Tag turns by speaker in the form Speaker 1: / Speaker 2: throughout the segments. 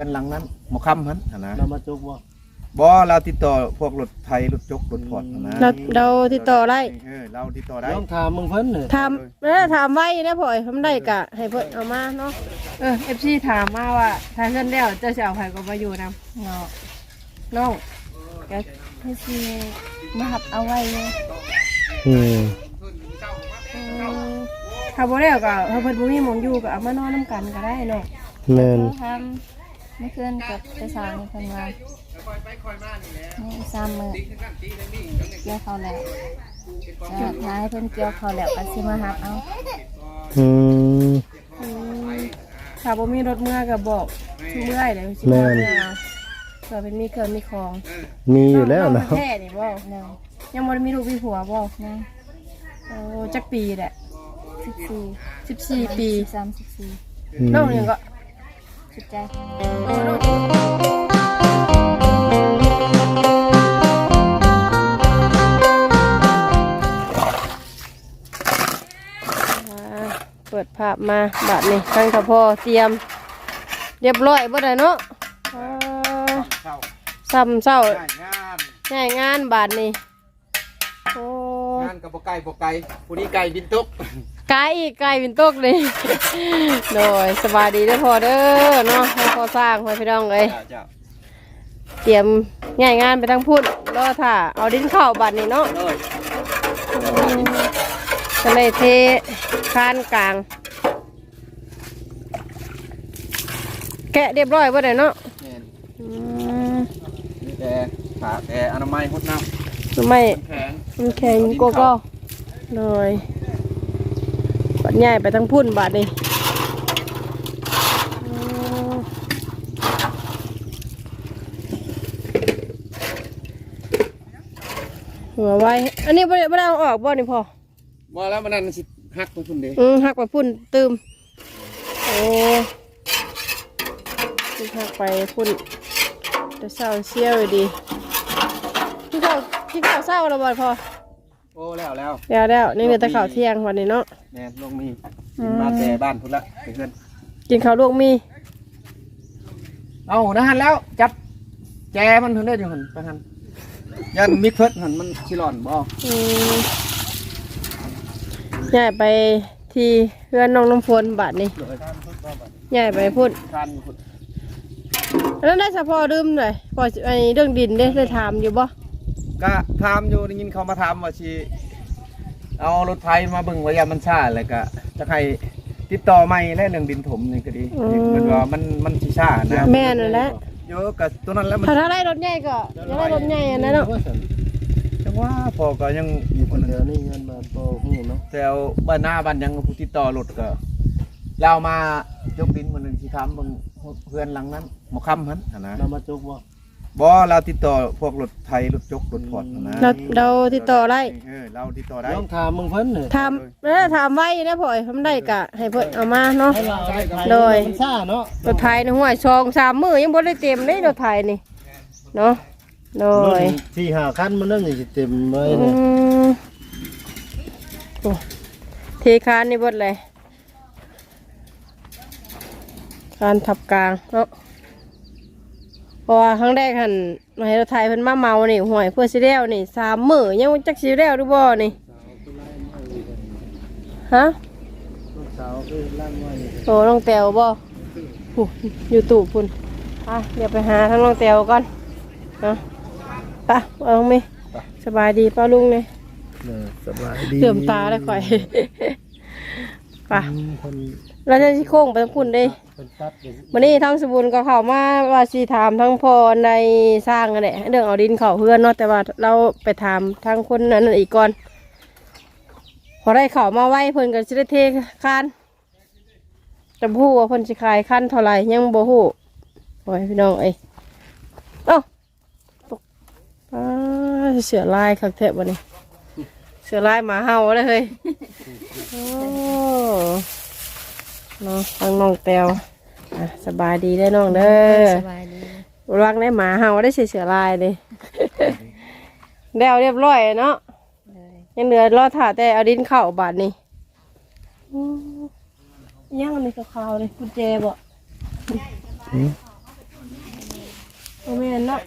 Speaker 1: อนหลังนั้นหมอคำหันหั่นนะ
Speaker 2: เรามาจุกบ่
Speaker 1: บ่เราติดต่อพวกรถไทยรถจกรถพอร์ตหั่นนะ
Speaker 3: เราเราติดต่อได้
Speaker 1: เออเราติดต่อได้
Speaker 2: ลองถามมึงเพิ่นน่ะ
Speaker 3: ถามแล้วถามไว้นะพ่อยทำได้กะ ให้เพิ่นเอามาเนาะเออ FC ถามมาว่า ถ้าเพิ่นแล้วเจะสิเอาไผก็มาอยู่นำเนาะน้องก็ให้สิมาหับเอาไว้เลย
Speaker 2: อืม
Speaker 3: อืมถ้าบ่แล้วก็ถ้าเพิ่นบ่มีหมองอยู่ก็เอามานอนนํกันก็ได้เนาะ
Speaker 2: แม่น
Speaker 4: ทำ เมื่อคืนกับไปสางเพิ่นว่านี่ซ้ำมือเกี่ยวเขาแล้วจะท้ายเพิ่นเกี่ยวเขาแล้วก็สิมาหับเอา
Speaker 2: อืม
Speaker 3: อืมถ้าบ่มีรถเมื่อก็บอกชื่อเมื่อยเลยสิ
Speaker 2: แม่
Speaker 3: มานเมื่อเอาเผื่อเป็นมีเครื่องมีของ
Speaker 2: มีอยู่แล้ว
Speaker 3: น้
Speaker 2: เนาะ
Speaker 3: องแท้นี่บ่
Speaker 4: หนึ่ง
Speaker 3: ยังบ่ได้มีลูกมีผัวบ่
Speaker 4: หนึ่ง
Speaker 3: โอ้จักปีแหละ
Speaker 4: สิบสี่
Speaker 3: 14ปี
Speaker 4: สิบสามสิบสี่
Speaker 3: น้องยังก็
Speaker 4: สิบใจ
Speaker 3: โอ้น้องอ่าเปิดภาพมาบาดนี้ทั้งกระพอเตรียม เรียบร้อยบ่ได้เนาะอ่า
Speaker 1: เข้า
Speaker 3: ซ้ำเศร้า
Speaker 1: ง่ายงาน
Speaker 3: ง่ายงานบาทนี่โอ้
Speaker 1: งานกับบ่ไก่บ่ไก่ผู้นี้ไก่บินตก
Speaker 3: ไกลอีกไกลเป็นตกเลยโดยสบายดีเด้อพอเด้อเนาะให้พอสร้างไว้พี่น้องเอ้ย
Speaker 1: เจ้า
Speaker 3: เตรียมง่ายงานไปทั้งพุ่นรอถ่าเอาดินเข้าบาทนี่เนาะ
Speaker 1: เลย
Speaker 3: ก็เลยเทคานกลาง แกะเรียบร้อยบ่ได้เนาะ
Speaker 1: แม่น
Speaker 3: อืม
Speaker 1: มีแต่ขาแต่อนามัยหดน้
Speaker 3: ไม่ำ
Speaker 1: แข็ง
Speaker 3: มันแข็งโกโก้เลย บัดใหญ่ไปทั้งพุ่นบาทนี่อืมหัวไว้ อันนี้ไม่ได้ไม่ได้เอาออกบ่นี่พอ
Speaker 1: บ่แล้วมันนั่นสิหักตรงพุ่นเด้
Speaker 3: อืมหักไปพุ่นตืมโอ้ที่หักไปพุ่นจะเศร้าเชี่ยวอยู่ดีที่ข้าวที่ข้าวเศร้าแล้วบ่พอ
Speaker 1: โอ้แล้วแล้ว
Speaker 3: แล้วแล้วนี่เหลือแต่ข้าวเที่ยงวันนี้เนาะ
Speaker 1: แม่นลงมีกินมาแต่บ้านพุ่นละไปเพื่อน
Speaker 3: กินข้าวลวกมี
Speaker 1: เอานะฮันแล้วจับแจมันถึงได้อยู่หันไปหันยันมิดเพิดหันมันสิหล่อนบ่
Speaker 3: อืมย้ายไปที่เพื่อนน้องน้ำฝนบาทนี่
Speaker 1: เลย
Speaker 3: ย้ายไปพุ่น
Speaker 1: คันพุ่น
Speaker 3: แล้วได้เฉพาะดื่มหน่อยพอไอเรื่องดินได้ได้ถามอยู่บ่
Speaker 1: ก็ถามอยู่ได้ยินเขามาถามว่าสิ เอารถไฟมาเบิ่งว่ายามมันช้าแล้วก็จะให้ติดต่อใหม่และเรื่องดินถมนี่ก็ดีมันว่ามันมันสิช้านะ
Speaker 3: แม่นั่นแหละ
Speaker 1: เยอะกับตัวนั้นแล้วมัน
Speaker 3: ถ้าถ้าไล่รถใหญ่ก็อย่าไล่รถใหญ่อันนั้นเนาะ
Speaker 1: จังว่าพอก็ยังอยู่คน
Speaker 2: เดี๋
Speaker 1: เดี
Speaker 2: ย
Speaker 1: ยวว
Speaker 2: นี้เงินมาโตหูเนาะ
Speaker 1: แต่เอาบ้านหน้าบ้านยังผู้ติดต่อรถก็เรามายกดินมาหนึ่งที่ทำเบิ่งเพื่อนหลังนั้นหมอคำหันหั่นนะ
Speaker 2: เรามาจุกบ่
Speaker 1: บ่เราติดต่อพวกรถไทยรถจกรถพอร์ตหั่นนะ
Speaker 3: เราเราติดต่อได้
Speaker 1: เออเราติดต่อได้
Speaker 2: ลองถามมึงเพิ่นน่ะ
Speaker 3: ถามแล้วถามไว้นะพ่อยทำได้กะ ให้เพิ่นเอามาเนาะ
Speaker 2: ให้เราเอาไปขาย
Speaker 3: โดย
Speaker 2: มันซ่าเนาะ
Speaker 3: รถไทยในห้วยซองสามมือยังบ่ได้เต็มเลยรถไทยนี่เนาะโดย
Speaker 2: ที่หาคันมันนั่นนี่สิเต็มเลย
Speaker 3: อื
Speaker 2: เนี่ย
Speaker 3: มโอ้เทคานนี่เบดเลยคานทับกลางเนาะเพ ราะว่าครั้งแรกหันมาให้รถไทยเพิ่นมาเมานี่ห่วยเพื่อสิแล้วนี่สามมือยังบ่จักสิแล้วหรือบ่นี่ฮะ
Speaker 2: ลูกสาวคือล่างไว้
Speaker 3: โอ้น้องแตวบ่ผู้อยู่ตู่พุ่นอะเดี๋ยวไปหาทั้งน้องแตวก่อนเนาะไปเอาไหมสบายดีป้าลุงเลย
Speaker 2: เออสบายดี
Speaker 3: เสื่อมตาเลยข่อย ไป
Speaker 2: อืมเพิ่น
Speaker 3: เราจะชิโค้งไปทั้งพุ่นเด้
Speaker 2: เพิ่นตัดอยู่
Speaker 3: วันนี้ทั้งสบุญก็เข้ามาว่าสีถามทั้งพอในสร้างกันแหละเรื่องเอาดินเข้าเพื่อนเนาะแต่ว่าเราไปถามทั้งคนนั้นอีกก่อน พอได้เข้ามาไว้เพิ่นก็สิได้เทคานจะพูดว่าเพิ่นสิขายคันเท่าไหร่ยังบ่ฮู้โอ้ยพี่น้องเอ้ยเอ้าตกอ้าเสือลายคักแทบวันนี้ เสือลายหมาเห่าเลยเฮ้ยโอ้ เนาะทางน้องแตวอะสบายดีได้อน้องเด้อ
Speaker 4: สบายดี
Speaker 3: ระวังได้หมาเห่าได้เสือเสือลายเลยได้เอาเรียบร้อยเนาะ
Speaker 4: เลย
Speaker 3: ยังเหลือรอถ่าแต่เอาดินเข้าบาทนี่อืมยังอันนี้ขาวๆเลยกุญแจบ่เนาะ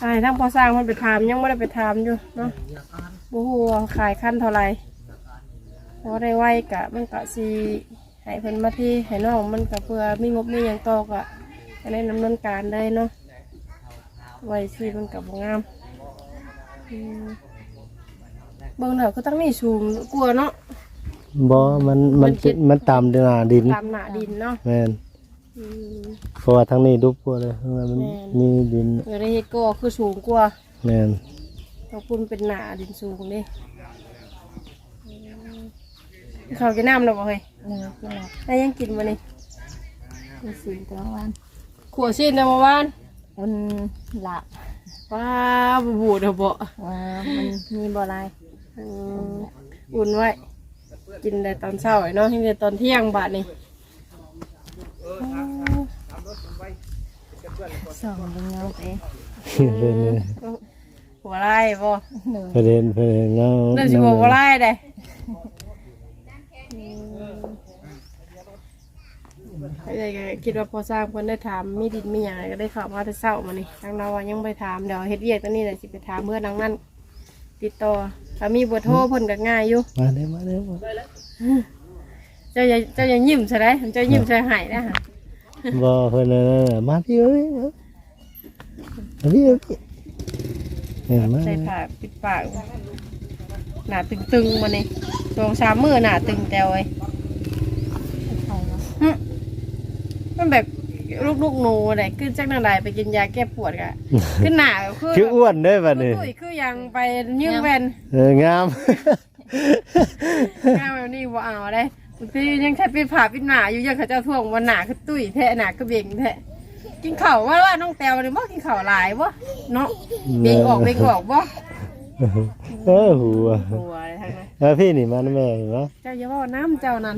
Speaker 3: ใช่ทั้งพอสร้างมันไปถามยังไม่ได้ไปถามอยู่เนาะ บูฮูว่าขายขั้นเท่าไหร่พอได้ไวกะมันกะสีให้เพิ่นมาที่ให้น้องมันกะเพื่อมีงบมีอย่างต่อกะจะได้ดำเนินการได้เนาะไวสีมันกับ่งามอืมเบิ่งแล้วก็ตั้งนี่สูงกลัวเนาะ
Speaker 5: บ่มันมัน
Speaker 3: มันคิด
Speaker 5: มันตามหน้าดิน
Speaker 3: ตามหน้าดินเนาะ
Speaker 5: แม่น
Speaker 3: อืม
Speaker 5: เพราะว่าทางนี้ดุกว่าเลยเพราะว่ามัน
Speaker 3: แม่น
Speaker 5: มีดิน
Speaker 3: เดี๋ยวได้เฮ็ดก็คือสูงกว่า
Speaker 5: แม่น
Speaker 3: เพราะคุณเป็นหนาดินสูงนี่เขาจะน้ำแล้วบ่เฮ้ย
Speaker 4: หนึ่งกินหลับ
Speaker 3: ได้ยังกินมานี่
Speaker 4: กินสี่ตัววัน
Speaker 3: ขัวซีนแล้วเมื่อวาน
Speaker 4: มันหลับ
Speaker 3: ว้าบบูดเอาบ่
Speaker 4: ว่ามันมีบ่หลาย
Speaker 3: อืมอุ่นไว้ กินได้ตอนเช้าไอ้เนาะที่ได้ตอนเที่ยงบาทนี่
Speaker 4: สองเป็นเงาไป
Speaker 5: เพิ่นนี่
Speaker 3: หัวไล่บ่
Speaker 4: หนึ่ง
Speaker 5: เพิ่นเห็นเพิ่นเห็นเงา
Speaker 3: เริ่มสิบ่หัวไล่เด้เอ้ยก็คิดว่าพอสร้างเพิ่นได้ถามมีดินมีหยังอะไรก็ได้เข้ามาแต่เช้ามานี่ทางเราว่ายังไปถามเดี๋ยวเฮ็ดเวียกตอนนี้แหละสิไปถามเพื่อนทางนั้นติดต่อถ้ามีเบอร์โทรเพิ่นก็ง่ายอยู่
Speaker 5: มาเด้อมาเด้อมา
Speaker 3: เจ้าอย่าเจ้าอย่ายิ้มใช่ไหมเจ้ายิ้มใส่หายนะฮะ
Speaker 5: บ่เพิ่นนั่นน่ะมาพี่เอ้ยมาพี่เอ้ย แม่นมา
Speaker 3: ใส่ผ้าปิดปากหนาตึงๆมานี่สองสามมือหนาตึงแตวไอ้
Speaker 4: ใครวะ
Speaker 3: หึมันแบบลูกๆหนูอะไรขึ้นจากนางใดไปกินยาแก้ปวดกะขึ้นหนาแบบคือ
Speaker 5: คืออ้วนเด้อบัดนี้
Speaker 3: ตุ้ยคือยังไปยืมแวน
Speaker 5: เอองาม
Speaker 3: งานแบบนี้บ่เอาได้บางทียังใช้ปิดผ้าปิดหนาอยู่ยังเขาเจ้าท่วงวันหนาคือตุ้ยแท้หนาคือเบ่งแท้ กินข้าวว่าว่าน้องแตวเลยบ่กินข้าวหลายบ่เนาะเบ่งออกเบ่งออกบ่
Speaker 5: เออหัว
Speaker 3: หัวอะไรทั้งนั้น
Speaker 5: แล้วพี่นี่มันแม่เห็นไหม
Speaker 3: เจ้าอย่าว่าน้ำเจ้านั่น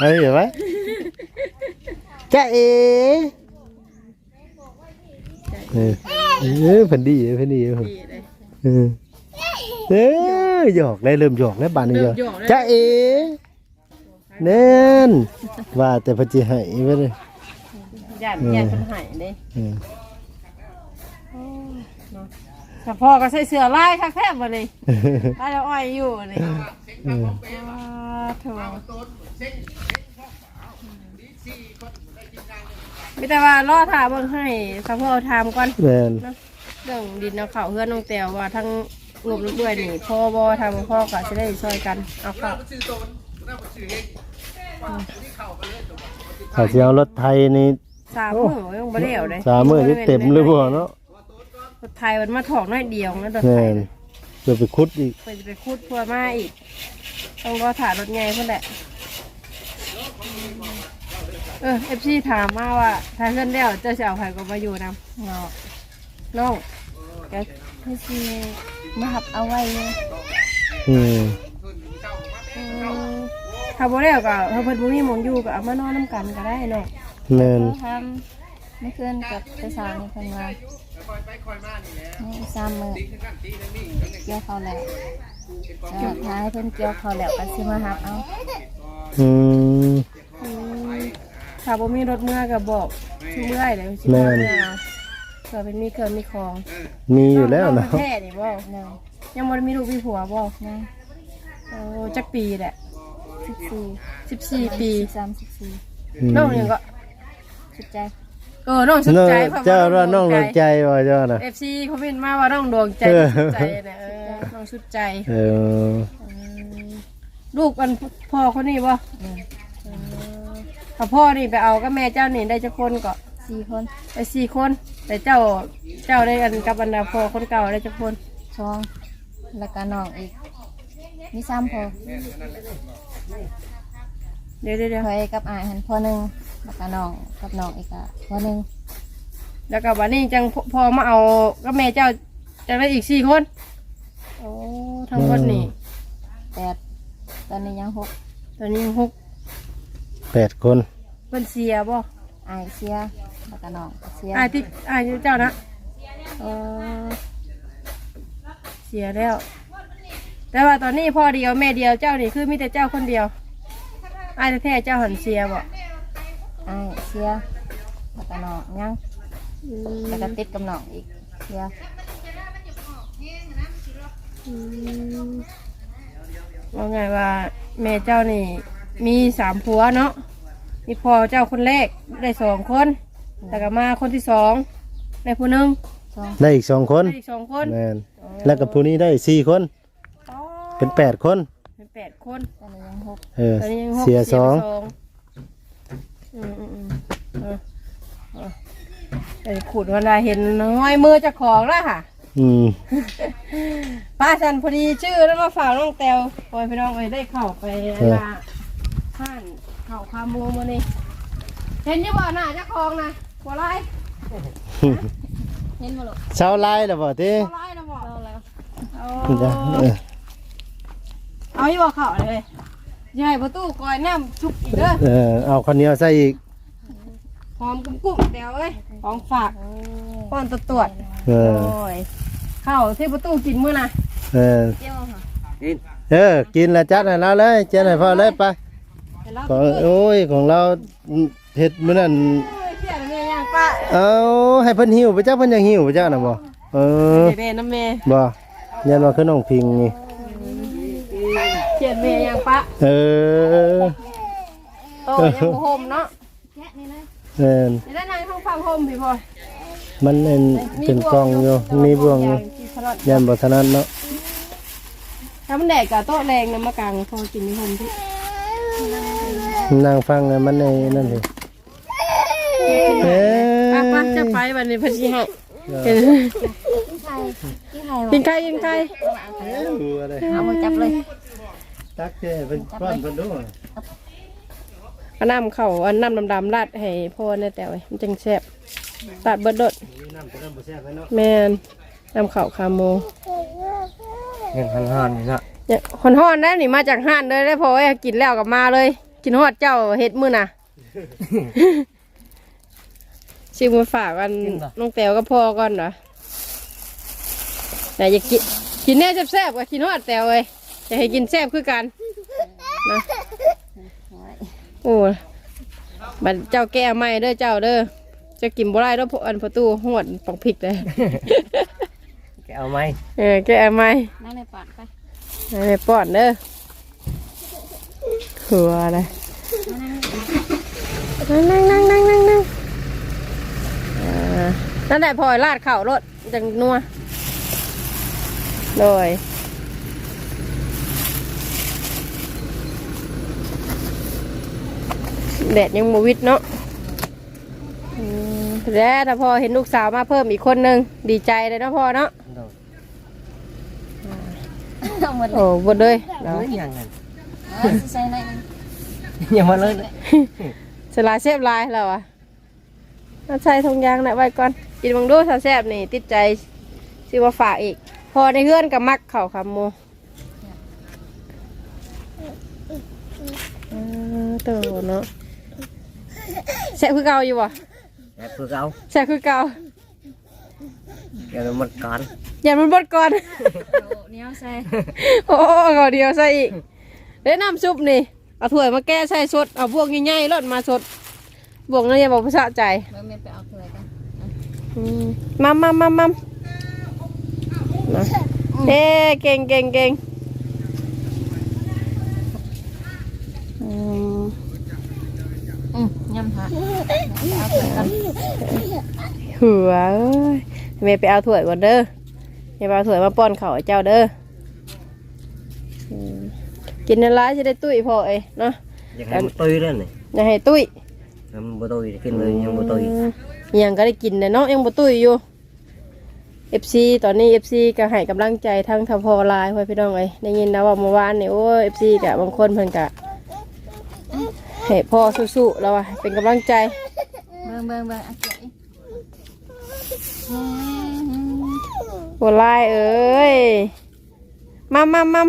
Speaker 5: เฮ้ยเห็นไหมจ้าเอเออเออเพันดีเพันดีเพิ่น
Speaker 3: ดีเลย
Speaker 5: เออเออหยอกได้เริ่มหยอกแล้วบานนี้หยอก
Speaker 3: เริ่มหยอกแล้ว
Speaker 5: จ้าเอเน่นว่าแต่เพนจิให้ไปเลย
Speaker 3: ย่านย่านเป็นหายเลย
Speaker 5: เออ
Speaker 3: แต่พ่อก็ใส่เสื้อลายคักแทบมาเลยลายแล้วอ้อยอยู่เลย
Speaker 5: เออ
Speaker 3: โถมีแต่ว่าล่อถามเบิ่งให้สะพ่อถามก่อน
Speaker 5: แม่น
Speaker 3: เรื่องดินเอาข้าวเพื่อนน้องแตวว่าทั้งงบลูกด้วยนี่พ่อบ่ทำพ่อก็จะได้ช่วยกันเอาข้าว
Speaker 5: ถ้าสิเอารถไทยนี่
Speaker 3: สามมื้อยังบ่ได้เอาเลย
Speaker 5: สามมื้อนี่เต็มเลยบ่เนาะ
Speaker 3: รถไทยมันมาถอกน้อยเดียวนะรถไท
Speaker 5: แม่
Speaker 3: ย
Speaker 5: นเพื่อไปคุดอีก
Speaker 3: ไปจะไปคูดพัวมาอีก ต้องรอถ่ายรถไงเพื่อนแหละ เออเอฟซีถามมาว่าถ้าเพื่อนแล้วเจ้าจะเอาใครก็มาอยู่น
Speaker 4: เงาำ
Speaker 3: น้อง
Speaker 4: ก็คือสิมาหับเอาไว้เลย
Speaker 5: อืม
Speaker 3: อืมถ้าบ่ได้ก็ถ้าเพิ่นบ่มีหมองอยู่ก็เอามานอนน้ำกันก็ได้น้อง
Speaker 5: แม่น
Speaker 4: เขาทำไม่เคลื่อนกับไปสางนี่เพิ่นว่านี่ซ้ำมือเกี่ยวเขาแล้วจะท้ายเพิ่นเกี่ยวเขาแล้วก็สิมาหับเอา
Speaker 5: อืม
Speaker 3: อืมถ้าบ่มีรถเมื่อก็บอกเมื่อยเลยสิ
Speaker 5: แม่
Speaker 3: มานเมื่อเอาเผื่อเป็นมีเครื่องมีของ
Speaker 5: มีอยู่แล้ว
Speaker 3: น้
Speaker 5: เนาะ
Speaker 3: องแท้นี่บ่
Speaker 4: หนึ่ง
Speaker 3: ยังบ่ได้มีลูกมีผัวบ่
Speaker 4: นะ
Speaker 3: โอ้จักปีแหละ
Speaker 4: สิบสี่
Speaker 3: สิบสี่ปี
Speaker 4: สามสิบสี่
Speaker 3: น้องยังก็
Speaker 4: สุดใจ
Speaker 3: เออน้องสุด
Speaker 5: น้อง
Speaker 3: ใจ
Speaker 5: เจ้าว่าน้องดวงใจว่าเจ้าน่ะ
Speaker 3: เอฟซีเขาเป็นมาว่าน้องดวงใจ
Speaker 5: เออ
Speaker 3: สุดใจเนี่ยเออน้องสุดใจ
Speaker 5: เออ
Speaker 3: ลูกมันพ่อคนนี้บ่
Speaker 4: อืม
Speaker 3: ถ้าพ่อนี่ไปเอาก็แม่เจ้านี่ได้จะคนก็
Speaker 4: สี่คน
Speaker 3: ไปสี่คน แต่เจ้าเจ้าได้กันกับบรรดาพ่อคนเก่าได้จะคน
Speaker 4: สองแล้วก็น้องอีก มีสามพอ
Speaker 3: เดี๋ยวเดี๋ยวเดี๋ยว
Speaker 4: เคยกับอายหันพอหนึ่ง แล้วก็น้องกับน้องอีกอะพอหนึ่ง
Speaker 3: แล้วก็วันนี้จังพอมาเอาก็แม่เจ้าจะได้อีกสี่คนโอ้ทั้งหมดนี่
Speaker 4: แปดตอนนี้ยังหก
Speaker 3: ตอนนี้หก
Speaker 5: แปดคน
Speaker 3: เพิ่นเสียบ่
Speaker 4: อายเสียแล้วก็น้องก็เสีย
Speaker 3: อายที่อายเจ้านะเออเสียแล้ว แต่ว่าตอนนี้พ่อเดียวแม่เดียวเจ้านี่คือมีแต่เจ้าคนเดียวอายแท้ๆเจ้าหันเสียบ่
Speaker 4: อ้ายเสียแล้วก็น้องยัง
Speaker 3: อืม
Speaker 4: แล้วก็ติดกับน้องอีกเสีย
Speaker 3: ว่าไงว่าแม่เจ้านี่ มีสามผัวเนาะมีพ่อเจ้าคนแรกได้สองคนแต่ก็มาคนที่สองได้ผู้หนึ่ง
Speaker 4: สอง
Speaker 5: ได้อีกสองคน
Speaker 3: ได้อีกสองคน
Speaker 5: แม่นแล้วกับผู้นี้ได้สี่คน
Speaker 3: อ๋อ
Speaker 5: เป็นแปดคน
Speaker 3: เป็นแปดคน
Speaker 4: ตอนนี้ยังหก
Speaker 5: เออ
Speaker 3: ตอนนี้ยังหก
Speaker 5: เสียสอง
Speaker 3: ไป อืมอืมอืมเออเออไอ้ขูดวันใดเห็นน้อยมือเจะของแล้วค่ะ
Speaker 5: อืม
Speaker 3: ป้าฉันพอดีชื่อแล้วมาฝากน้องแตวปล่อยพี่น้องไปได้เข้าไปเวลาห้านเข้าคามูมานี่เห็นอยี่บ่หน้าเจ้าของนะหัวไล่
Speaker 4: เห็นบ่ลูก
Speaker 5: เช้าไล่แล้วบ่ติ
Speaker 3: หัวไล่แล้วบ่
Speaker 4: เอาแล้ว
Speaker 3: เอา
Speaker 5: จ้ะเออ
Speaker 3: เอาอยู่บ่เข้าเลย ยายประตูกอยน้ำชุบอีกเด้อ
Speaker 5: เออเอาข้าวเหนียวใส่อีก
Speaker 3: หอมกุ้มกุ้มแตวเอ้ยของฝาก
Speaker 4: โอ้
Speaker 3: ป้อนตัวตรวจ
Speaker 5: เอ
Speaker 3: โอ้
Speaker 5: อย
Speaker 3: เข้าที่ประตูกินมื้อน่ะ
Speaker 5: เออ
Speaker 4: เจ้าค่ะ
Speaker 5: เออกินแล้วจัดให้เราเลยจัดให้พ่อเลยไป
Speaker 3: เห็นแล้ว
Speaker 5: ของโอ้ยของเราเฮ็ดมื้อนั้น
Speaker 3: โอ้ยเสียแล้วแม่ย่างป้า
Speaker 5: เอาให้เพิ่นหิวไปจ้าเพิ่นยังหิวไปจ้าน่ะบ่เออ
Speaker 3: เบน้ำแม่
Speaker 5: บ่ยันว่าคือน้องพิงนี่
Speaker 3: เขียนแม่ย่างป้า
Speaker 5: เออ
Speaker 3: โตยังบ่ห่มเนาะ
Speaker 4: แค่นี้เลย
Speaker 5: เอิ้น
Speaker 3: จะได้นั่งท้องฟังห่มพี่พ่อย
Speaker 5: มันเป็นเป็นกล่องอยู่มีบ่วงอยู่ยันบ่ถนัดเนาะ
Speaker 3: ถ้ามันแดดกับโต๊ะแรงนะมากลางพอกินนี่ห่มที่
Speaker 5: นั่งฟังแล้วมันในนั่นสิเอ้
Speaker 3: ป้าป้าจะ
Speaker 5: ย
Speaker 3: ไปวันนี้เพันธิให้
Speaker 5: เออ
Speaker 4: กินไข่กินไข่
Speaker 3: กินไก่กินไก่
Speaker 5: ดูอะไร
Speaker 4: เอามือจับเลย
Speaker 5: ตักเจ้เป็นก้อนเพิ่นดู
Speaker 3: เอาน้ำเข่าอันน้ำดำๆราดให้พ่อเนี่ยแต่ไว้มันจังแซ่บตัดเบิดดด
Speaker 5: น้ำตัวนั้นบ่แซ่บไว้เนาะ
Speaker 3: แมนน้ำเข่าคาโม
Speaker 2: เงินหันๆนี่นะ
Speaker 3: เนี่ยฮอนฮอนๆได้นี่มาจากห้านเลยได้พอไอ้ยกินแล้วกลับมาเลย กินฮอดเจ้าเฮ็ดมื้อน่ะ ชิมมาฝากกันน้องแตวก็พ่อก่อนเหรอไหนอยากกินกินแน่แซ่บๆกับกินฮอดแตวเลย จะให้กินแซ่บคือกันนะโอ้บัดเจ้าแก้ไม่เด้อเจ้าเด้อจะกินบ่ได้เด้อพวกอันประตูหวดปังพริกเลย
Speaker 2: แกเอาไหม
Speaker 3: เออแก้ไม่
Speaker 4: นั่งในปากไป
Speaker 3: ให้ป้อนเด้อหัวอะไรนั่งนั่งนั่งนั่งนั่งนั่งอ่านั่นแหละพลอยลาดเข่ารถจังนัวโดย แดดยังบวิดเนาะอืมแล้วถ้าพอเห็นลูกสาวมาเพิ่มอีกคนนึง ดีใจเลยเนาะพ่อเนาะ
Speaker 4: เอาหมดเลย
Speaker 3: โอ้บดเลยเนาะ
Speaker 2: ยังไง
Speaker 4: เออสิใส่หน่อยหนึง
Speaker 2: ยังมาเลย
Speaker 3: สลายเซฟลายแล้วอะน่าใส่ทงยางนะไว้ก่อนกินบังดูถ้าแซบนี่ ติดใจซื้อมาฝากอีก พอในเพื่อนกับมักเข่าคำโมเออเตัวเนาะ แซบคือเก่าอยู่บ่
Speaker 2: แอบเพื่อเอา
Speaker 3: แซบคือเก่า
Speaker 2: แกมันหมดก่อน
Speaker 3: อย่ามันบดก่อน
Speaker 4: เอาเหนี้ยวใส่
Speaker 3: โอ้เอาเดียวใส่อีกเด้น้ำซุปนี่เอาถ้วยมาแก้ใส่สดเอาพวกใหญ่ๆรดมาสดบวกนี่อย่าบอกภาษาใจ
Speaker 4: เมื่อแม่ไปเอาถ้วยกัน
Speaker 3: อืมมัมมัมมัมมัมมาเอ้เก่งเก่งเก่งอืม
Speaker 4: อืมยำผักเอาถ้วยกัน
Speaker 3: หัวเอ้ยแม่ไปเอาถ้วยก่อนเด้อแม่ไปเอาถ้วยมาป้อนเขาวให้เจ้าเด้ออืมกินในร้านจะได้ตุ้ยพอเอ้ยเนาะ
Speaker 2: อยากให้มันตุยด้วยนี่
Speaker 3: อย่าให้ตุ้ย
Speaker 2: มันบ่ตุยกินเลยยังบ่ตุย
Speaker 3: อืมยังก็ได้กินเลยเนาะยังบ่ตุ้ยอยู่ FC ตอนนี้ FC ก็ให้กำลังใจทั้งทพอไลน์ไว้พี่น้องเอ้ยได้ยินนะว่าเมื่อวานนี่โอ้ FC กะบางคนเพิ่นกะ ให้พ่อสู้ๆแล้วว่ะเป็นกำลังใจ
Speaker 4: เบิ่งเบิ่งเบิ่งเอาเกลืออีกอืม
Speaker 3: โอ้ไลน์เอ้ยมัมมัมมัม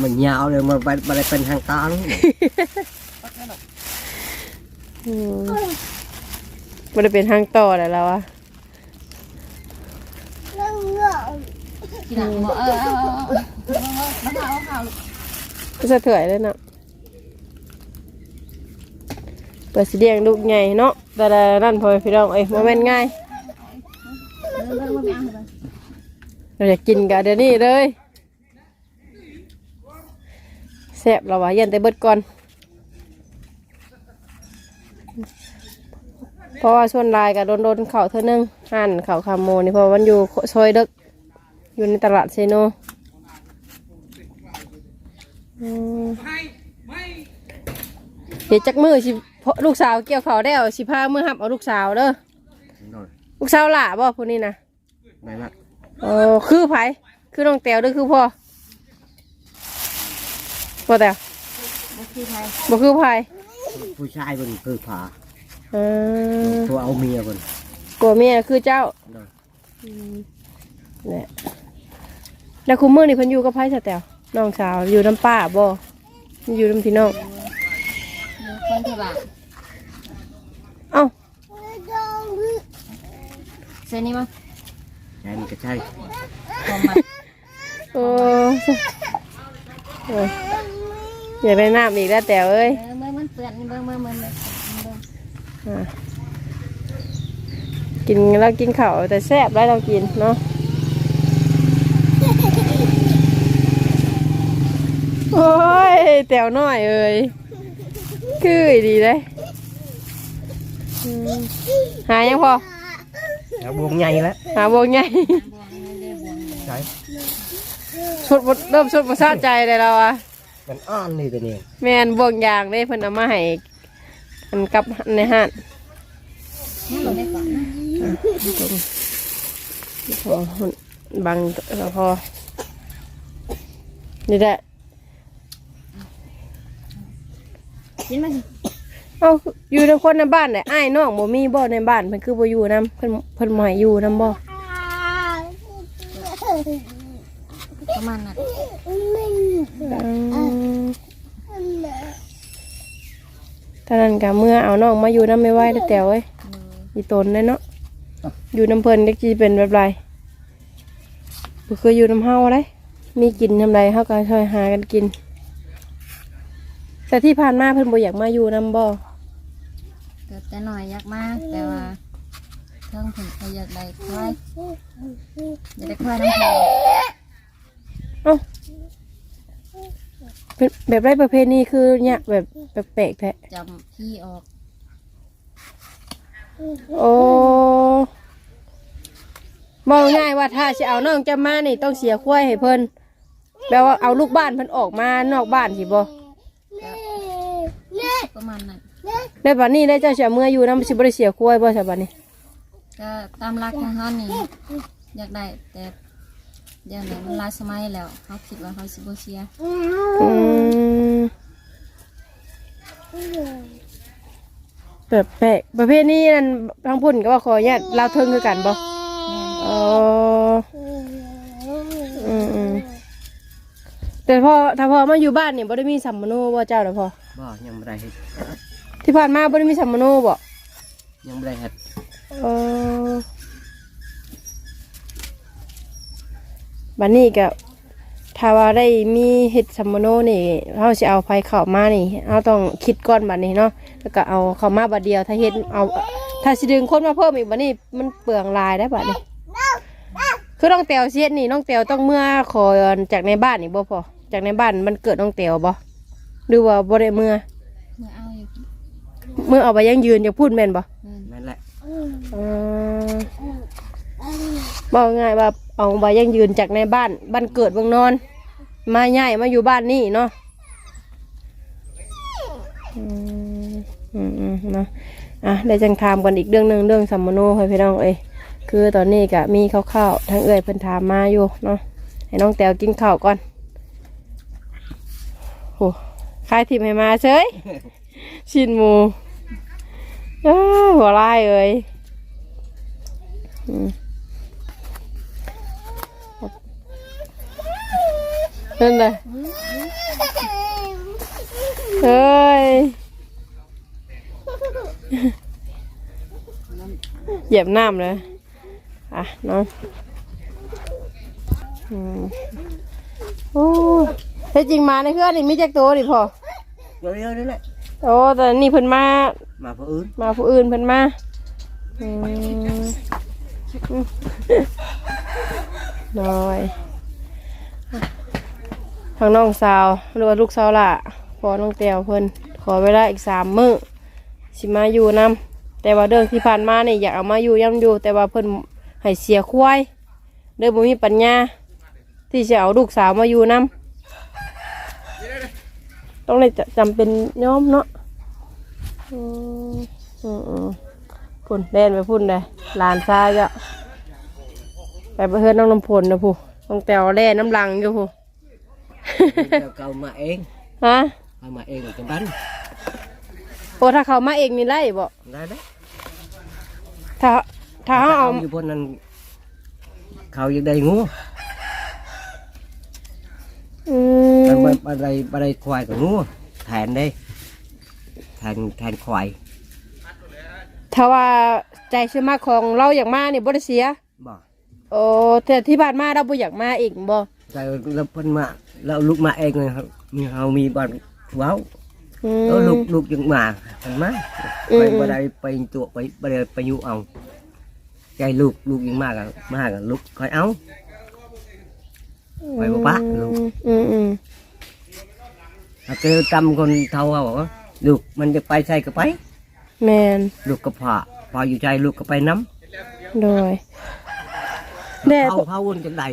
Speaker 2: มันยาวเลยมันไปบ่ได้เป็นทางตาลูก
Speaker 3: อืมบ่ได้เป็นทางต่อแล้วแล้วอะ
Speaker 4: กินหนังบ่เออเอาเอาเอาเอาเอาเอาเอาเอา
Speaker 3: ก็ จะเถื่อยเลยเนาะเปิดสิเลี้ยงลูกใหญ่เนาะแต่ละนั่นพอพี่น้องเอ้ยโมเมนต์ง่าย
Speaker 4: เบิ่งเบิ่งบ่มีอาหารเรา
Speaker 3: อยากกินกันเดี๋ยวนี้เลยแซ่บเราว่าเย็นแต่เบิดก่อน เพราะว่าส่วนลายกับโดนโดนเข่าเท่านึงหั่นเข่าคาโมนี่เพราะมันอยู่ซอยเด็กอยู่ในตลาดเซโน เดี๋ยวจักมือสิเพราะลูกสาวเกี่ยวเขาวได้เอาสิพามือหับเอาลูกสาวเด้อ
Speaker 1: โดย
Speaker 3: ลูกสาวหล่าบ่พวกนี้นะ
Speaker 1: ไหนละ
Speaker 3: เออคือไผคือน้องแตวหรือคือพ่อพ่อแตว
Speaker 4: บ่คือไผ
Speaker 3: บ่คือไผ
Speaker 2: ผู้ชายคนคือผา
Speaker 3: เออ
Speaker 2: ตัวเอาเมียคน
Speaker 3: กลัวเมียคือเจ้า
Speaker 2: โดย
Speaker 3: อืมเนี่ยแล้วคุณมือนี่เพิ่นอยู่กับไผสแตว น้องสาวอยู่น้ำป้าบ่อยู่น้ำพี่น้อง
Speaker 4: อยู่คนที่บ้าน
Speaker 3: เอ้า
Speaker 4: เส้นนี้มั้ง
Speaker 2: ใช่มันก็ใช่
Speaker 4: ผมมา
Speaker 3: โอ้เอออย่าไปน้ำอีกแล้วแตวเอ้ย
Speaker 4: เออเบิ่งมันเปื้อนนี่เบิ่งเบิ่งเบิ่งเบิ่งเบิ่ง
Speaker 3: อะกินแล้วกินข้าวแต่แซ่บแล้วเรากินเนาะ โอ้ยแตวน้อยเอ้ยคือดีเลยอืมหายังพอ
Speaker 2: แล้วบวงใหญ่แล้ว
Speaker 3: หาบวงใหญ่
Speaker 4: บวงนี่เด้อบวง
Speaker 2: ใช่
Speaker 3: ชุดบ่เริ่มชุดประสาทใจเลยเราอะ
Speaker 2: มันอ่อนนี่ตัวนี้
Speaker 3: แม่นบวงยางได้เพิ่นเอามาให้อันกับในห้าน
Speaker 4: นี่ลงได้ก่อนนะ
Speaker 3: พอบังพอนี่แหละ
Speaker 4: กินมาสิ
Speaker 3: เอาอยู่ในคนในบ้านเนี่ยอ้ายน้องบ่มีบ่ในบ้านเพิ่นคือบ่อยู่นํเพิ่นเพิ่นบ่ให้อยู่นํบ่
Speaker 4: ประมาณนั้น
Speaker 3: อืมตอนนั้นก็เมื่อเอาน้องมาอยู่นํไม่ไหวแล้วแต่เว้ย
Speaker 4: เออ
Speaker 3: อีตนเลยเนาะอยู่น้ำเพิ่นจักสิเป็นแบบไรบ่เคยอยู่น้ำเฮาเลยมีกินทำไรเฮาก็ช่วยหากันกิน แต่ที่ผ่านมาเพิ่นบ่อยากมาอยู่นํบ่
Speaker 4: เกิดแต่หน่อยอยากมาแต่ว่าเทิงถึงเขาอยากได้ควายอยากได้ควายน้ำแข็ง
Speaker 3: เอ้าเป็นแบบไรประเพณีคือเนี่ยแบบแปลกๆแท้
Speaker 4: จำพี่ออก
Speaker 3: โอ้บอกง่ายว่าถ้าสิเอาน้องจะมานี่ต้องเสียควายให้เพิ่นแปลว่าเอาลูกบ้านเพิ่นออกมานอกบ้านสิบ่
Speaker 4: ประมาณนั้น
Speaker 3: แล้วบัดนี้ได้เจ้าเสียเมื่ออยู่นำสิบ่ได้เสียควายบ่ซะบัดนี้
Speaker 4: ก็ตามรักของเขานี่อยากได้แต่เดี๋ยวนี้มันหลายสมัยแล้วเขาคิดว่าเขาสิบเชีย
Speaker 3: อืมแบบแปลกประเภทนี้นั่นทางพุ่นก็ว่าขอเนี่ยเราวเทิงคือกันบ่อ๋ออืมอืม แต่พอถ้าพอมาอยู่บ้านเนี่ยบ่ได้มีสัมมโนบ่เจ้าเด้อพอ
Speaker 2: บ่ยังไม่ได้เฮ็ด
Speaker 3: ที่ผ่านมาบ่ได้มีสัมมโนบ่
Speaker 2: ยังไม่ได้เฮ็ด
Speaker 3: เออบัดนี้ก็ถ้าว่าได้มีเฮ็ดสัมมโนนี่เฮาสิเอาไผเข้ามานี่เฮาต้องคิดก่อนบัดนี้เนาะแล้วก็เอาเข้ามาบัดเดียว ถ้าเฮ็ดเอา ถ้าสิดึงคนมาเพิ่มอีกบัดนี้มันเปลืองลายได้บัดนี้คือน้องแตวเสียดนี่น้องแตวต้องเมื่อขอจากในบ้านนี่บ่พอ จากในบ้านมันเกิดน้องแตวบ่หรือว่าบ่ได้เมื่อ
Speaker 4: เมื่อเอาอยู่
Speaker 3: เมื่อเอาไปยังยืนจะพูดแม่นบ่
Speaker 4: เงิน
Speaker 2: นั่นแหละ
Speaker 3: เออบอกง่ายว่าเอาใบยังยืนจากในบ้านบ้านเกิดเมืองนอน มาใหญ่มาอยู่บ้านนี่เนาะอืมอืมอืมเนาะอะได้จังถามกันอีกเรื่องหนึ่งเรื่องสัมมโนให้พี่น้องเอ้ยคือตอนนี้กะมีข้าวๆทั้งเอ้ยเพิ่นถามมาอยู่เนาะให้น้องแตวกินข้าวก่อน โหคายทิมให้มาเฉยชินหมูอ้าหัวลายเอ้ยอืมนั่นแหละเฮ้ยเหยียบน้ำเลยอะน้องอืมโอ้ แท้จริงมาในเครื่องนี่มีจักตัวดิพอ
Speaker 2: เยอะๆนั่นแหละ
Speaker 3: โอ้แต่นี่เพิ่นมา
Speaker 2: มาเพราะอื่น
Speaker 3: มาผู้อื่นเพิ่นมาอืมน้อยทางน้องสาวหรือว่าลูกสาวล่ะพอน้องแต้วเพิ่นขอเวลาอีกสามมื้อสิมาอยู่นํแต่ว่าเรื่องที่ผ่านมาเนี่ยอยากเอามาอยู่ย่ำอยู่ แต่ว่าเพิ่นให้เสียควายเด้อบ่มีปัญญา ที่จะเอาลูกสาวมาอยู่นํ ต้องเลยจะจำเป็นย้อมเนาะอืมอืมอืมพุ่นเล่นไปพุ่นเลยหลานซาจะไปประเฮือนน้องน้ำพลนะผู้น้องแตวเล่นน้ำลังอยู่ผู้
Speaker 2: เก่ามาเอง
Speaker 3: ฮะ
Speaker 2: เอามาเองจังนั้น
Speaker 3: โอ้ถ้าเขามาเองนี่ไล่บ่
Speaker 2: ได้ไหม
Speaker 3: ถ้าถ้าเขาเอา
Speaker 2: อยู่บนนั้นเขายังได้งู
Speaker 3: อื
Speaker 2: แต่
Speaker 3: ม
Speaker 2: บันไดบันไดควายกับงูแทนได้แทนแทนควาย
Speaker 3: ถ้าว่าใจเชื่อมากของเราอยากมานี่บ่ได้เสีย
Speaker 2: บ่
Speaker 3: โอ้แต่ที่บ้านมาเราบ่อยากมาเองบ่
Speaker 2: ใจเราเพิ่นมาเราลูกมาเองเลยครับมีเรามีบ้านเว้า
Speaker 3: อืม
Speaker 2: แล้วลูกลูกยังมาเห็นไหม
Speaker 3: อื
Speaker 2: ไป
Speaker 3: ม
Speaker 2: บันไดไปตัวไปบันไดไปอยู่เอาใจลูกลูกยังมากอะมากอะลูกคอยเอาไปบ่ปะลูก
Speaker 3: อืมอืม
Speaker 2: ถ้า เจอจำคนเท่าเขาบอกว่าลูกมันจะไปใส่ก็ไป
Speaker 3: แมน
Speaker 2: ลูกก็พอพออยู่ใจลูกก็ไปน้
Speaker 3: โดยำแม่
Speaker 2: เผาเผาวนจนใด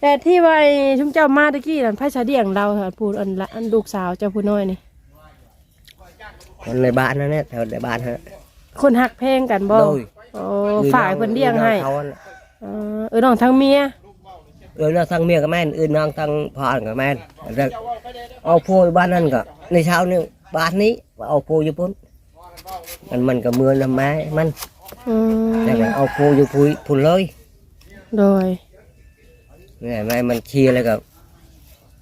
Speaker 3: แต่ที่ว่าไอ้ชุมเจ้ามาตะกี้นั่นพระชาเดียงเราค่ะพูดอันละอันลูกสาวเจ้าผู้น้อยนี่
Speaker 2: คนในบ้านนั่นแหละแถวในบ้านฮะ
Speaker 3: คนหักเพลงกันบ่
Speaker 2: โดย
Speaker 3: โอ้ฝ่ายเพิ่นเลี้ยงให้
Speaker 2: เขาน่ะ
Speaker 3: เออเออน้องทั้งเมีย
Speaker 2: เออน้องทั้งเมียกับแม่นเออน้องทั้งพ่อกับแม่นแล้วเอาโพยบ้านนั่นก็ในเช้านี่บ้านนี้เอาโพอยู่พุ่นมันมันก็เมือนทำไมมัน
Speaker 3: อืม
Speaker 2: แต่ก็เอาโพอยู่พุ่นพุ่นเลย
Speaker 3: โดย
Speaker 2: นี่แม่มันเชียร์แล้วก็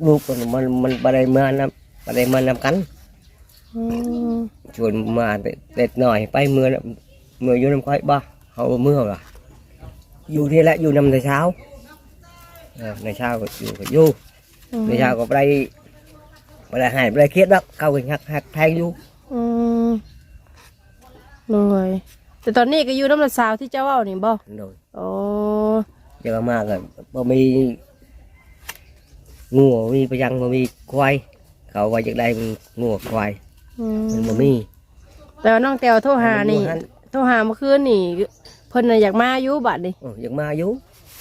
Speaker 2: ลูกมันมันมันบไดมานำบไดมานำกัน
Speaker 3: อืม
Speaker 2: ชวนมาเด็ดหน่อยไปเมื่อน่ะเมื่ออยู่น้ำค่อยบ่เขาเมื่อล่ะอยู่นี่แหละอยู่นำในเช้าเออ ในเช้าก็อยู่ก็อยู่
Speaker 3: อืม
Speaker 2: ในเช้าก็ไปได้ไปได้หายไปได้เครียดแล้วเข้าไปหักหักแทงอยู่
Speaker 3: อืมโดยแต่ตอนนี้ก็อยู่น้ำละสาวที่เจ้าเว้านี่บ่
Speaker 2: โดย
Speaker 3: โอ้
Speaker 2: เยอะมากเลยบ่มีงูบ่มีปะยังบ่มีควายเขาว่าจากได้มันงูควาย
Speaker 3: อื
Speaker 2: มันบ่
Speaker 3: ม
Speaker 2: มี
Speaker 3: แต่ว่าน้องแตวโทรหานี่
Speaker 2: มันอยู่หั่น
Speaker 3: โทรหาเมื่อคืนนี่เพิ่นน่ะอยากมาอยู่บัดนี่
Speaker 2: โอ้ยังมาอยู่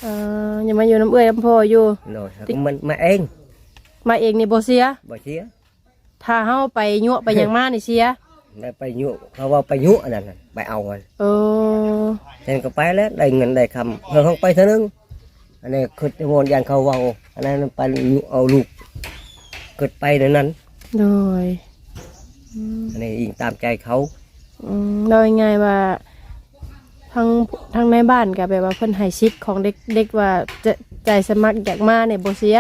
Speaker 3: เอออยากมาอยู่น้ำเอื้อยน้ำพ่ออยู่
Speaker 2: โดยแล้วก็มันมาเอง
Speaker 3: มาเองนี่บ่เสีย
Speaker 2: บ่เชีย
Speaker 3: ถ้าเฮาไปยั่วไปหยังมานี่เสีย
Speaker 2: ได้ไปยุเขาว่าไปยุอันนั้นน่ะไปเอามัน
Speaker 3: เออ
Speaker 2: ฉันก็ไปแล้วได้เงินได้คำเพิ่งเขาไปเท่านึงอันนี้คือโมนยันเขาเว่าอันนั้นไปยุเอาลูกเกิดไปเดี๋ยวนั้น
Speaker 3: โดยอืม
Speaker 2: อันนี้อิงตามใจเขา
Speaker 3: อืมโดยง่ายว่า ทางทางในบ้านก็แบบว่าเพิ่นให้สิทธิ์ของเด็กเด็กว่าจะใจสมัครอยากมาเนี่ยบ่เสีย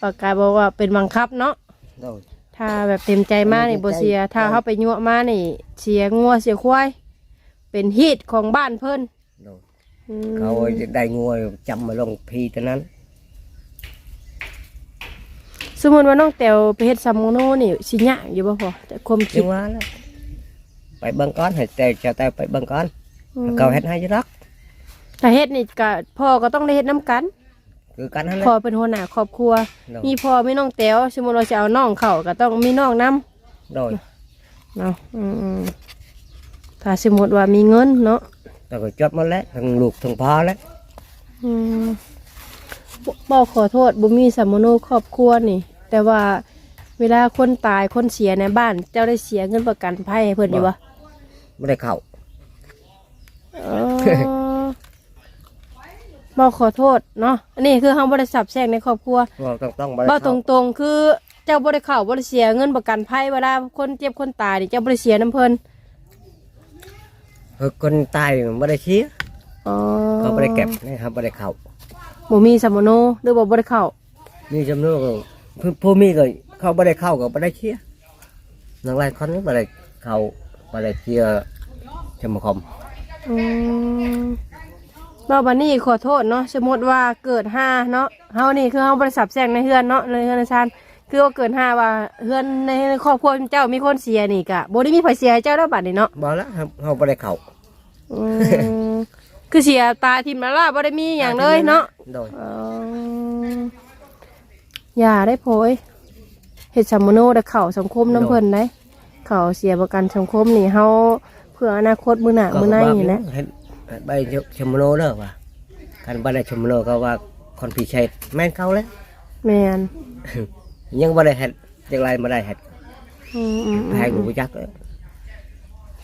Speaker 3: ปากกาบอกว่าเป็นบังคับเนาะ
Speaker 2: โดย
Speaker 3: ถ้าแบบเต็มใจมานี่บ่เสีย ถ้าเฮาไปยั่วมานี่เสียงัวเสียควายเป็นฮีตของบ้านเพิ่น
Speaker 2: โดย
Speaker 3: อืม
Speaker 2: เขาจะได้งัวจำมาลงพีเท่านั้น
Speaker 3: สมมุติว่าน้องแตวไปเฮ็ดซัมโมโนนี่สิยากอยู่บ่พอแต่ความคิ
Speaker 2: จึ
Speaker 3: ด
Speaker 2: งว่าแล้วไปเบังก้อนให้แต่ เจะแต่ไปเบังก้อน
Speaker 3: อืม
Speaker 2: เขาเฮ็ดให้อยัรัก
Speaker 3: ถ้าเฮ็ดนี่ก็พ่อก็ต้องได้เฮ็ดนํกัน
Speaker 2: คือกันนั่นแห
Speaker 3: พ่อ
Speaker 2: ละ
Speaker 3: เป็นหัวหน้าครอบครัว
Speaker 2: โดย
Speaker 3: มีพ่อมีน้องแต๋วสมมติเราจะเอาน้องเขาก็ต้องมีน้องนํ
Speaker 2: โดย
Speaker 3: เนาะอืมๆถ้าสมมติว่ามีเงินเนาะ
Speaker 2: แต่ก็จบมาแล้วทั้งลูกทั้งพ่อแล้ว
Speaker 3: อืมบ่บอกขอโทษบ่มีสัมมโนครอบครัวนี่ แต่ว่าเวลาคนตายคนเสียในบ้าน เจ้าได้เสียเงินประกันภัยให้เพิ่นอยู่วะ
Speaker 2: ไม่ได้เข้า
Speaker 3: อ๋อบอกขอโทษเนาะอันนี้คือเฮาบ่ได้สับแทรกในครอบครัว
Speaker 2: ว่าต้องต้อง
Speaker 3: บ่
Speaker 2: ได้
Speaker 3: ต
Speaker 2: เข้า
Speaker 3: รงๆ คือเจ้าบ่ได้เข้าบ่ได้เสียเงินประกันภัยเวลาคนเจ็บคนตายนี่เจ้าบ่ได้เสียน้ำเพิ่น
Speaker 2: คือคนตายไม่ได้เชียร์
Speaker 3: อ๋อ
Speaker 2: เขาไม่ได้เก็บนะครับไม่ได้เข้า
Speaker 3: บ่มีสัมมโนหรือบ่บ่ได้เข้า
Speaker 2: มีจำนวนก็ผู้ผู้มีก็เขาไม่ได้เข้าก็ไม่ได้เชียร์นักไล่คนนี้ไม่ได้เข้าไม่ได้เชียร์สมาคม
Speaker 3: อืมเราบัดนี้ขอโทษเนาะสมมติว่าเกิดห้าเนาะเฮานี่คือเฮาบ่ได้สับแซงในเฮือนเนาะในเฮือนในชานคือว่าเกินห้าว่าเฮือนในครอบครัวเจ้ามีคนเสียนี่กะบ่ได้มีไผเสียให้เจ้าแล้วบัดนี้เนาะ
Speaker 2: บ่ละครับเฮาบ่ได้เข้า
Speaker 3: อืมคือเสียตาทิมแล้วล่ะบ่ได้มีหยังเลยเนาะ
Speaker 2: โดย
Speaker 3: อ๋ออย่าได้โพยเฮ็ดสัมมโนได้เข้าสังคมน้ำเพิ่นได้เข้าเสียประกันสังคมนี่เฮาเพื่ออนาคตมื้อหน้ามื้อในนี่แหละ
Speaker 2: เฮ็ดใบชมโนเด้อว่าคันบ่ได้ชมโนก็ว่าคนพิเศษแม่นเขาแล้ว
Speaker 3: แม่น
Speaker 2: ยังบ่ได้เฮ็ดจังไรบ่ได้เฮ็ด
Speaker 3: อืมอืมอื
Speaker 2: แพง
Speaker 3: ม
Speaker 2: บ่จักเลย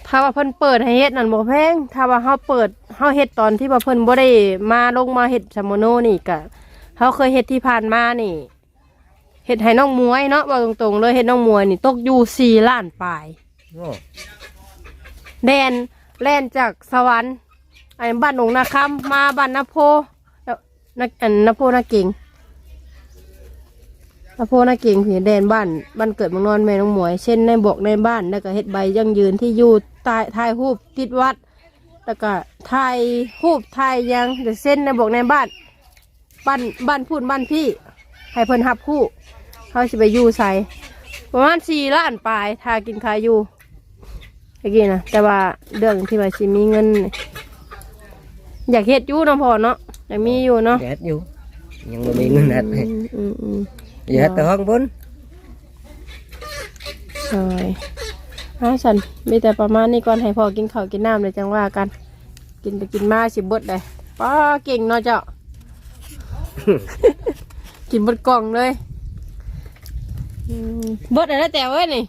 Speaker 3: ถ้าว่าเพิ่นเปิดให้เฮ็ดนั่นบ่แพง ถ้าว่าเฮาเปิดเฮาเฮ็ดตอนที่ว่าเพิ่นบ่ได้มาลงมาเฮ็ดซัมโมโนนี่ก็เฮาเคยเฮ็ดที่ผ่านมานี่เฮ็ดให้น้องมวยเนาะว่าตรงๆเลยเฮ็ดน้องมวยนี่ตกอยู่4ล้านปลาย
Speaker 2: โอ้
Speaker 3: แดนแล่นจากสวรรค์บ้านหนองนาคำมาบ้านนาโพนักอันนาโพนาเก่งนาโพนาเก่งผีแดนบ้านบ้านเกิดเมืองนอนแม่น้องหมวยเช่นในบอกในบ้านแล้วก็เฮ็ดใบยั่งยืนที่อยู่ใต้ท้ายรูปติดวัด แล้วก็ถ่ายรูปถ่ายยังเดี๋ยวเส้นในบอกในบ้านบ้านบ้านพูดบ้านพี่ให้เพิ่นหับคู่เขาสิไปอยู่ใส่ประมาณสี่ล้านปลายทากินขายอยู่ เมื่อกี้นะแต่ว่าเรื่องที่ว่าสิมีเงินนี่อยากเฮ็ดอยู่เนาะพ่อเนาะอยากมีอยู่เนาะ
Speaker 2: เฮ็ดอยู่ยังบ่มีเงินเฮ็ด
Speaker 3: อืมอืมอืม
Speaker 2: อย่าเฮ็ดแต่ห้องบน
Speaker 3: ใช่ฮะฉันมีแต่ประมาณนี้ก่อนให้พ่อกินข้าวกินน้ำเลยจังว่ากัน กินไปกินมาสิเบดเลยป้าเก่งเนาะเจ้า กินเบดกล่องเลยอืมเบดอะไรแต่เว้ยนี่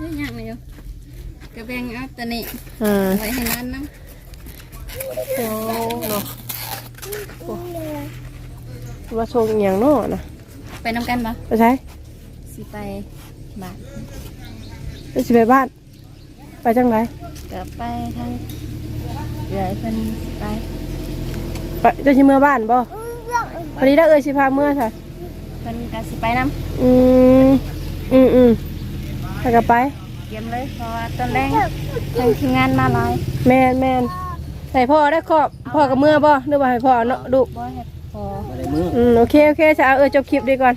Speaker 4: นี่ยังไม่อยู่กระแบงเอาตัวนี้
Speaker 3: อ่า
Speaker 4: ไว้ให้ร้านน้
Speaker 3: โอ้เนาะโอ้ว่าชงอหย่างเนาะนะำ
Speaker 4: ไปน้ำกันปะ
Speaker 3: ไปใช้
Speaker 4: สิไปบ้าน
Speaker 3: ไปสิไปบ้าน ไปจังไร
Speaker 4: ก็ไปทางเดี๋ยวเพิ่นสิไป
Speaker 3: ไปเจะชิเมื่อบ้านบ่พอดีได้เอ่ยสิพาเมื่อค่ะ
Speaker 4: เพิ่นก็สิไปน้
Speaker 3: อืมอืมอืม ไปกับไปำ
Speaker 4: เยี่ยมเลยเพราะว่าตอนแรกทางทีมงานมาหลาย
Speaker 3: แมนแมนให้พ่อได้ครอบพ่อกับเมื่อบ่หรือว่าให้พ่อเนาะดู
Speaker 4: บ่เฮ็ดพอ
Speaker 2: บ่ได้มือ
Speaker 3: อืมโอเคโอเคจะเอาเออจบคลิปดีก่อน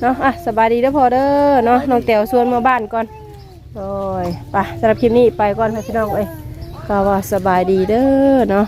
Speaker 3: เนาะอะสบายดีเด้อพ่อเด้อเนาะน้องแต๋วชวนมาบ้านก่อนโอ้ยไปสำหรับคลิปนี้ไปก่อนค่ะพี่น้องเอ้ยก็ว่าสบายดีเด้อเนาะ